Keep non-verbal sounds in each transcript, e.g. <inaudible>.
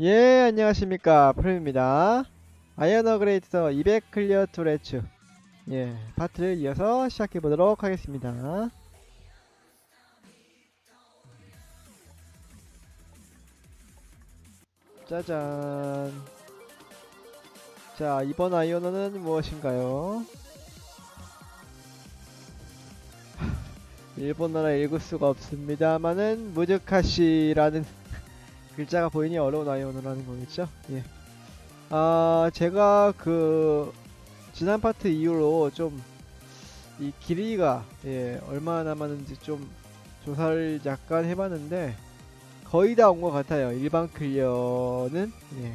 예, 안녕하십니까. 프로입니다. 아이언 어 그레이터 200 클리어 투 레츠. 예, 파트를 이어서 시작해 보도록 하겠습니다. 짜잔. 자, 이번 아이언어는 무엇인가요? <laughs> 일본어라 읽을 수가 없습니다만은 무즈카시라는 글자가 보이니 어려운 아이언어라는 거겠죠? 예. 아, 제가 그 지난 파트 이후로 좀 이 길이가 예, 얼마나 남았는지 좀 조사를 약간 해봤는데 거의 다 온 것 같아요. 일반 클리어는 예.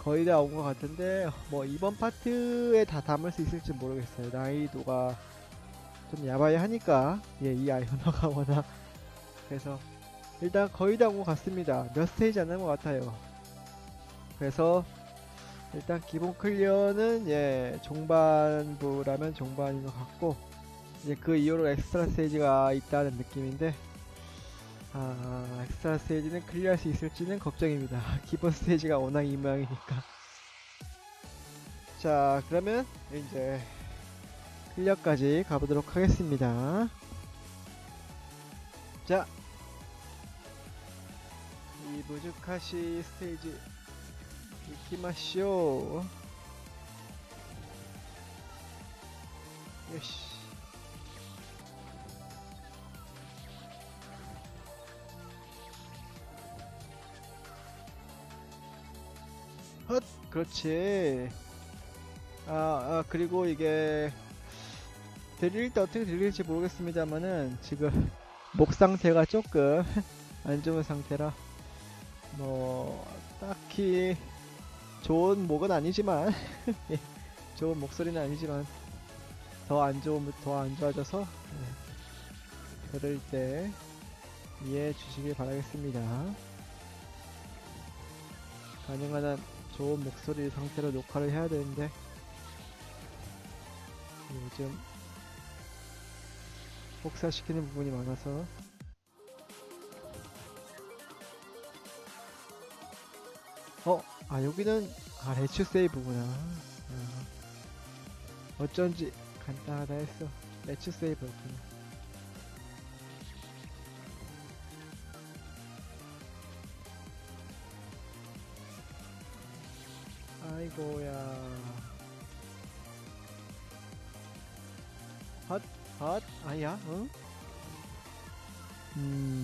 거의 다 온 것 같은데 뭐 이번 파트에 다 담을 수 있을지 모르겠어요. 난이도가 좀 야바이 하니까 예, 이 아이언어가 <laughs> 워낙 그래서 일단 거의 다 온 것 같습니다. 몇 스테이지 안 남은 것 같아요. 그래서 일단 기본 클리어는 예 종반부라면 종반인 것 같고 이제 그 이후로 엑스트라 스테이지가 있다는 느낌인데 아 엑스트라 스테이지는 클리어할 수 있을지는 걱정입니다. <laughs> 기본 스테이지가 워낙 이 모양이니까. 자 그러면 이제 클리어까지 가보도록 하겠습니다. 자, 이 무즈카시 스테이지 이키마쇼. 요시. 헛, 그렇지. 아, 아 그리고 이게 드릴 때 어떻게 드릴지 모르겠습니다만은 지금 목 상태가 조금 안 좋은 상태라 뭐 딱히 좋은 목은 아니지만 <laughs> 예, 좋은 목소리는 아니지만 더 안 좋은 더 안 좋아져서 예, 들을 때 이해해 주시길 바라겠습니다. 가능한 한 좋은 목소리 상태로 녹화를 해야 되는데 요즘 혹사시키는 부분이 많아서 어? 아 여기는 아 레츠 세이브구나 아, 어쩐지 간단하다 했어. 레츠 세이브였구나 아이고야. 헛, 헛, 아야, 응? 음.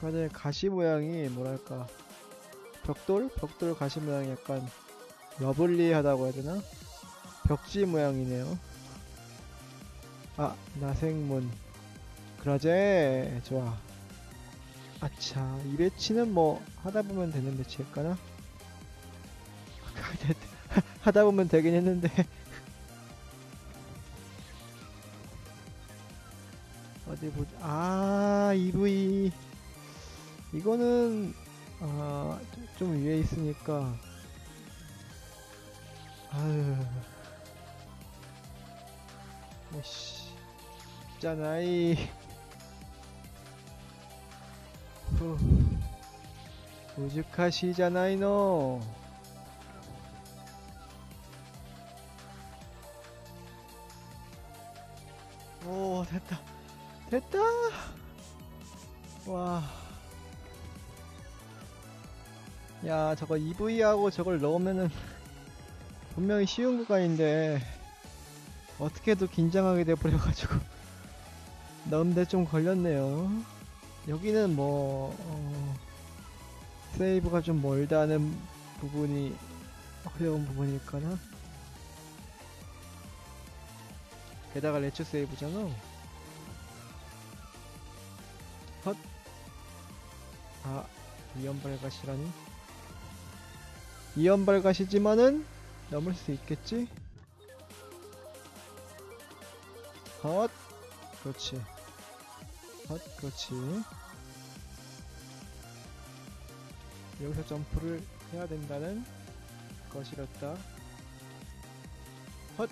그런데 가시 모양이 뭐랄까 벽돌? 벽돌 가시 모양이 약간 러블리하다고 해야 되나? 벽지 모양이네요. 아, 나생문. 그러제 좋아. 아차, 이 배치는 뭐 하다 보면 되는 배치일까나? <laughs> 하다 보면 되긴 했는데. <laughs> 어디 보자. 아, EV. 이거는 아, 좀, 좀 위에 있으니까. 아유 오씨. 있잖아이. 후. 우즈카시잖아이 너. 오 됐다. 됐다! 와 야 저거 EV하고 저걸 넣으면은 <laughs> 분명히 쉬운 구간인데 어떻게도 긴장하게 돼버려가지고 <laughs> 넣는데 좀 걸렸네요. 여기는 뭐 어, 세이브가 좀 멀다는 부분이 어려운 부분일까나? 게다가 레츠 세이브잖아. 헛. 아, 위험발가시라니 이연발 가시지만은 넘을 수 있겠지? 헛. 그렇지. 헛 그렇지. 여기서 점프를 해야 된다는 것이었다. 헛.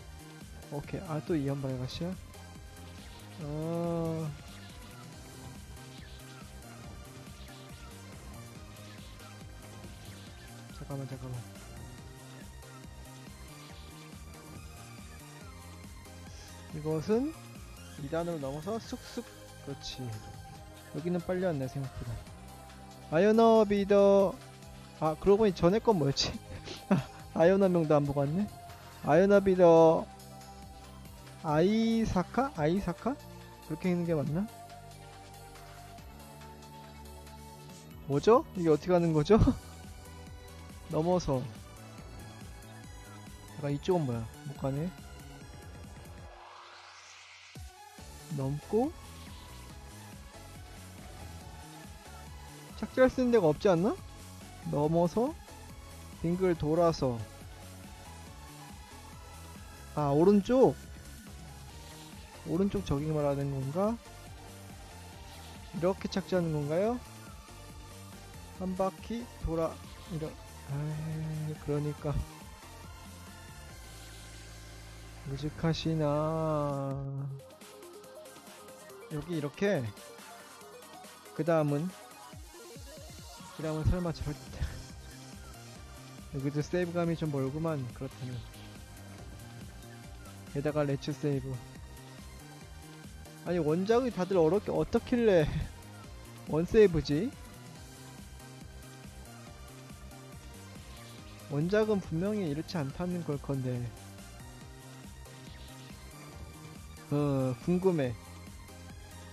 오케이. 아 또 이연발 가시야? 어 잠깐만 잠깐만 이것은 2단으로 넘어서 쑥쑥 그렇지 여기는 빨리 왔네 생각보다 아이오너 비더 아 그러고 보니 전에 건 뭐였지? <laughs> 아이오너 명도 안 보고 왔네 아이오너 비더 아이사카? 아이사카? 그렇게 읽는 게 맞나? 뭐죠? 이게 어떻게 하는 거죠? <laughs> 넘어서 잠깐 이쪽은 뭐야? 못 가네 넘고 착지할 수 있는 데가 없지 않나? 넘어서 빙글 돌아서 아 오른쪽 오른쪽 저기 말하는 건가? 이렇게 착지하는 건가요? 한 바퀴 돌아 이러 아 그러니까. 무직하시나. 여기 이렇게 그 다음은 그 다음은 설마 절대 여기도 세이브감이 좀 멀구만 그렇다면. 게다가 레츠 세이브. 아니 원작이 다들 어렵게 어떻길래 <laughs> 원세이브지? 원작은 분명히 이렇지 않다는 걸 건데. 어 궁금해.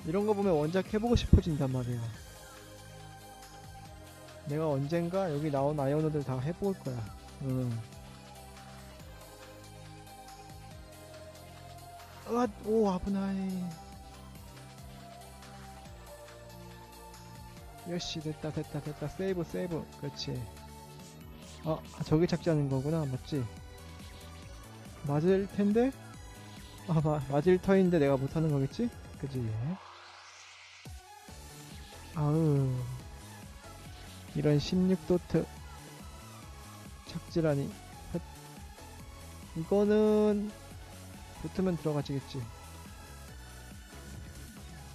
이런 거 보면 원작 해보고 싶어진단 말이야. 내가 언젠가 여기 나온 아이오너들 다 해볼 거야. 응. 으아, 오 아브나이. 요시 됐다 됐다 됐다. 세이브 세이브. 그렇지. 어 아, 저기 착지하는 거구나. 맞지? 맞을 텐데? 아 마, 맞을 터인데 내가 못하는 거겠지? 그지? 아우. 이런 16도트 착지라니. 헛. 이거는 붙으면 들어가지겠지.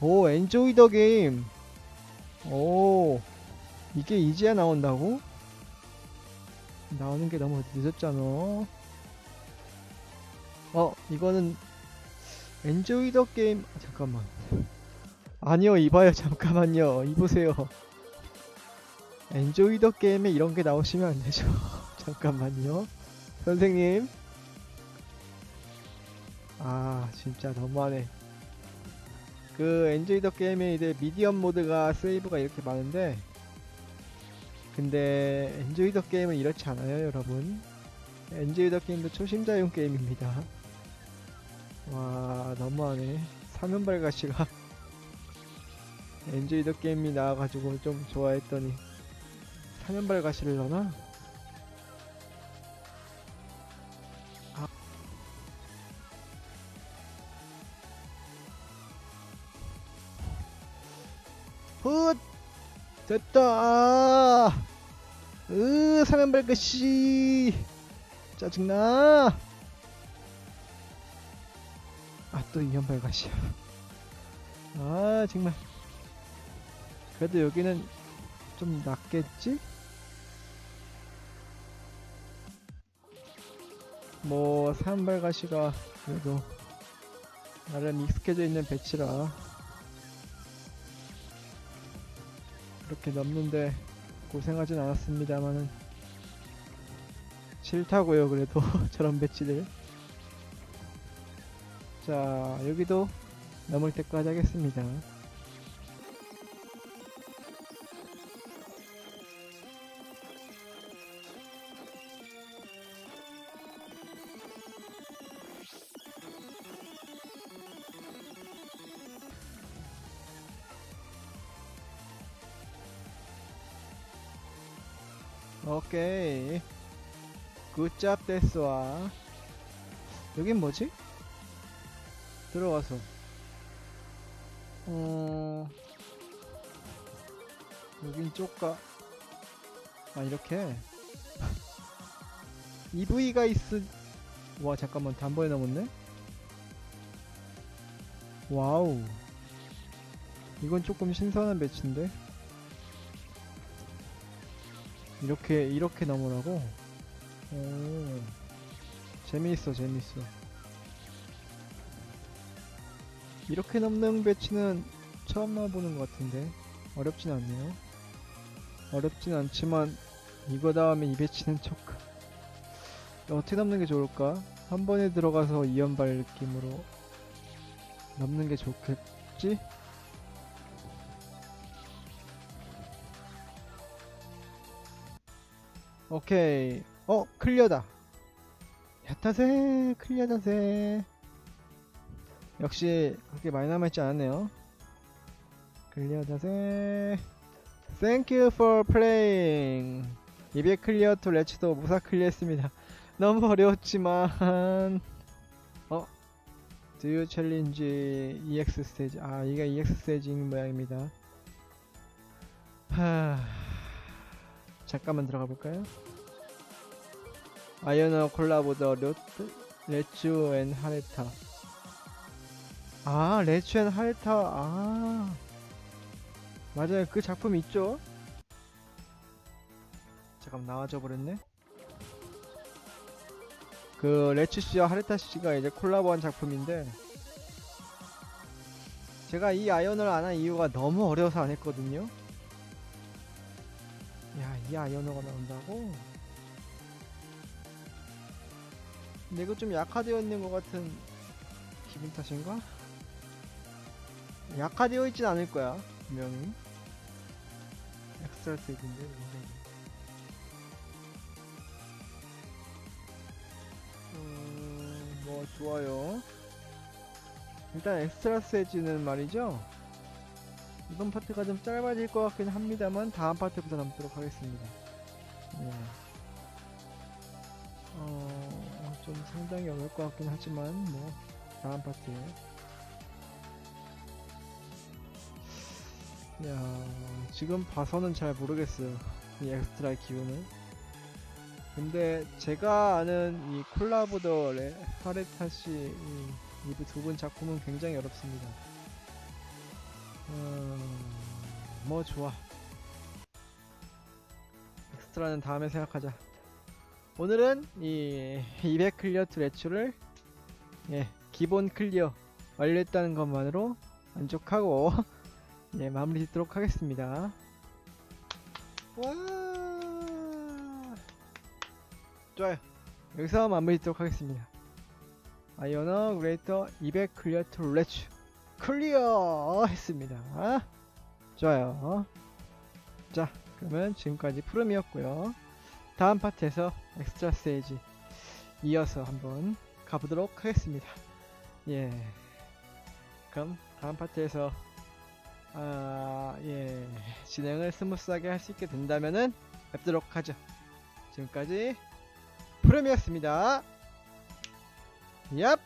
오 엔조이 더 게임. 오 이게 이제야 나온다고? 나오는 게 너무 늦었잖아. 어 이거는 엔조이 더 게임 아, 잠깐만. 아니요 이봐요. <laughs> 잠깐만요. 이보세요. 엔조이 더 게임에 이런 게 나오시면 안 되죠. <laughs> 잠깐만요. 선생님. 아 진짜 너무하네. 그 엔조이 더 게임에 이제 미디엄 모드가 세이브가 이렇게 많은데 근데 엔조이 더 게임은 이렇지 않아요 여러분 엔조이 더 게임도 초심자용 게임입니다 와 너무하네 사면발가시가 <laughs> 엔조이 더 게임이 나와가지고 좀 좋아했더니 사면발가시를 넣나? 아. 훗! 됐다! 아! 으, 사면발가시! 짜증나! 아, 또 이연 발가시야. 아, 정말. 그래도 여기는 좀 낫겠지? 뭐, 사면발가시가 그래도 나름 익숙해져 있는 배치라 그렇게 넘는데 고생하진 않았습니다만은 싫다고요 그래도. <laughs> 저런 배치들. 자 여기도 넘을 때까지 하겠습니다 오케이. 굿잡 데스와 여긴 뭐지? 들어와서. 어... 여긴 쪽가. 아 이렇게? <laughs> EV가 있으 와 잠깐만 단번에 넘었네? 와우. 이건 조금 신선한 배치인데 이렇게 이렇게 넘으라고? 오 재미있어 재미있어. 이렇게 넘는 배치는 처음 나보는 것 같은데. 어렵진 않네요. 어렵진 않지만 이거 다음에 이 배치는 조금 <laughs> 어떻게 넘는 게 좋을까? 한 번에 들어가서 이연발 느낌으로 넘는 게 좋겠지 오케이. 어 클리어다. 야타세 클리어다세. 역시 그렇게 많이 남아있지 않았네요. 클리어다세. Thank you for playing. 200 클리어 투 레츠도 무사 클리어했습니다. <laughs> 너무 어려웠지만. 어? Do you challenge EX 스테이지 아 이게 EX 스테이지인 모양입니다. 하... 잠깐만 들어가 볼까요? 아이언어 콜라보더 로트 레츠 앤 하레타. 아 레츠 앤 하레타. 아. 맞아요. 그 작품 있죠? 잠깐 나와져 버렸네. 그 레츠 씨와 하레타 씨가 이제 콜라보한 작품인데 제가 이 아이언을 안 한 이유가 너무 어려워서 안 했거든요 야, 이 아이언어가 나온다고? 근데 이거 좀 약화되어 있는 것 같은 기분 탓인가? 약화되어 있진 않을 거야, 분명히. 엑스트라 세이브인데, 음, 뭐, 좋아요. 일단 엑스트라 세지는 말이죠. 이번 파트가 좀 짧아질 것 같긴 합니다만 다음 파트부터 남도록 하겠습니다. 네. 어, 좀 상당히 어려울 것 같긴 하지만 뭐 다음 파트에 야 지금 봐서는 잘 모르겠어요 이 엑스트라 기운을 근데 제가 아는 이 콜라보더 레, 하레타시 이두 분 작품은 굉장히 어렵습니다 음, 뭐 좋아. 엑스트라는 다음에 생각하자. 오늘은 이 200 클리어 투 레츠를 예, 기본 클리어 완료했다는 것만으로 만족하고 예, 마무리 짓도록 하겠습니다. 와! 좋아요. 여기서 마무리 짓도록 하겠습니다. 아이오너 그레이터 200 클리어 투 레츠 클리어 했습니다. 좋아요. 자, 그러면 지금까지 푸름이었고요. 다음 파트에서 엑스트라 스테이지 이어서 한번 가보도록 하겠습니다. 예. 그럼 다음 파트에서 아, 예, 진행을 스무스하게 할 수 있게 된다면은 뵙도록 하죠. 지금까지 푸름이었습니다. 얍!